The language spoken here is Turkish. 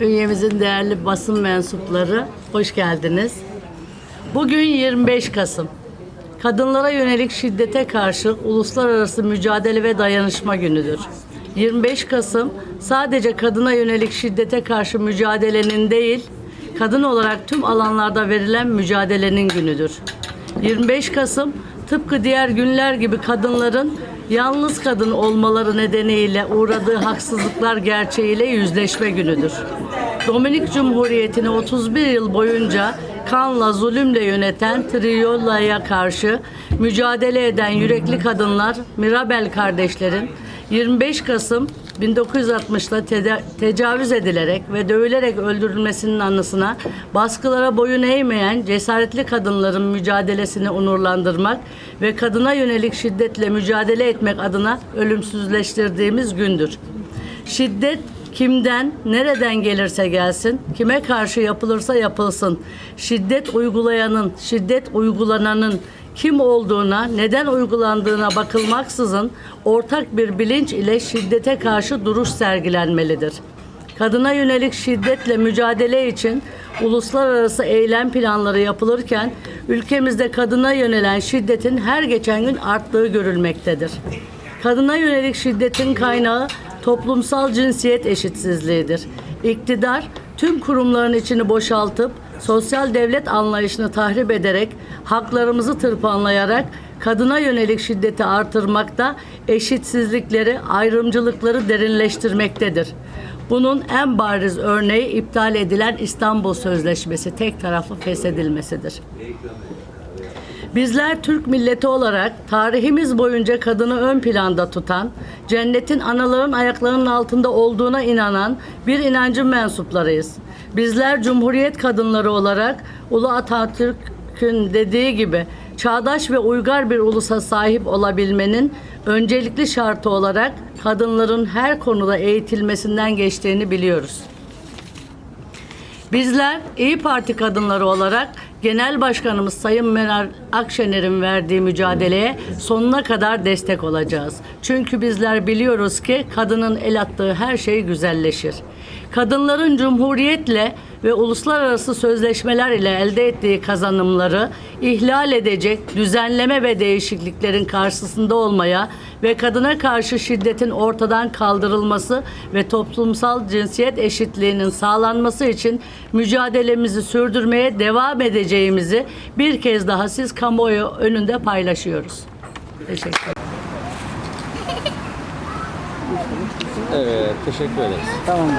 Ünyemizin değerli basın mensupları, hoş geldiniz. Bugün 25 Kasım. Kadınlara yönelik şiddete karşı uluslararası mücadele ve dayanışma günüdür. 25 Kasım sadece kadına yönelik şiddete karşı mücadelenin değil, kadın olarak tüm alanlarda verilen mücadelenin günüdür. 25 Kasım tıpkı diğer günler gibi kadınların yalnız kadın olmaları nedeniyle uğradığı haksızlıklar gerçeğiyle yüzleşme günüdür. Dominik Cumhuriyeti'ni 31 yıl boyunca kanla, zulümle yöneten Triolla'ya karşı mücadele eden yürekli kadınlar Mirabel kardeşlerin 25 Kasım 1960'da teda- tecavüz edilerek ve dövülerek öldürülmesinin anısına baskılara boyun eğmeyen cesaretli kadınların mücadelesini onurlandırmak ve kadına yönelik şiddetle mücadele etmek adına ölümsüzleştirdiğimiz gündür. Şiddet kimden, nereden gelirse gelsin, kime karşı yapılırsa yapılsın, şiddet uygulayanın, şiddet uygulananın kim olduğuna, neden uygulandığına bakılmaksızın ortak bir bilinç ile şiddete karşı duruş sergilenmelidir. Kadına yönelik şiddetle mücadele için uluslararası eylem planları yapılırken ülkemizde kadına yönelen şiddetin her geçen gün arttığı görülmektedir. Kadına yönelik şiddetin kaynağı toplumsal cinsiyet eşitsizliğidir. İktidar tüm kurumların içini boşaltıp sosyal devlet anlayışını tahrip ederek haklarımızı tırpanlayarak kadına yönelik şiddeti artırmakta, eşitsizlikleri, ayrımcılıkları derinleştirmektedir. Bunun en bariz örneği iptal edilen İstanbul Sözleşmesi tek taraflı feshedilmesidir. Bizler Türk milleti olarak tarihimiz boyunca kadını ön planda tutan, cennetin anaların ayaklarının altında olduğuna inanan bir inancın mensuplarıyız. Bizler Cumhuriyet kadınları olarak Ulu Atatürk'ün dediği gibi çağdaş ve uygar bir ulusa sahip olabilmenin öncelikli şartı olarak kadınların her konuda eğitilmesinden geçtiğini biliyoruz. Bizler İyi Parti kadınları olarak Genel Başkanımız Sayın Meral Akşener'in verdiği mücadeleye sonuna kadar destek olacağız. Çünkü bizler biliyoruz ki kadının el attığı her şey güzelleşir. Kadınların cumhuriyetle ve uluslararası sözleşmeler ile elde ettiği kazanımları ihlal edecek düzenleme ve değişikliklerin karşısında olmaya ve kadına karşı şiddetin ortadan kaldırılması ve toplumsal cinsiyet eşitliğinin sağlanması için mücadelemizi sürdürmeye devam edeceğimizi bir kez daha siz kamuoyu önünde paylaşıyoruz. Teşekkür ederim. Evet, teşekkür ederiz. Tamamdır.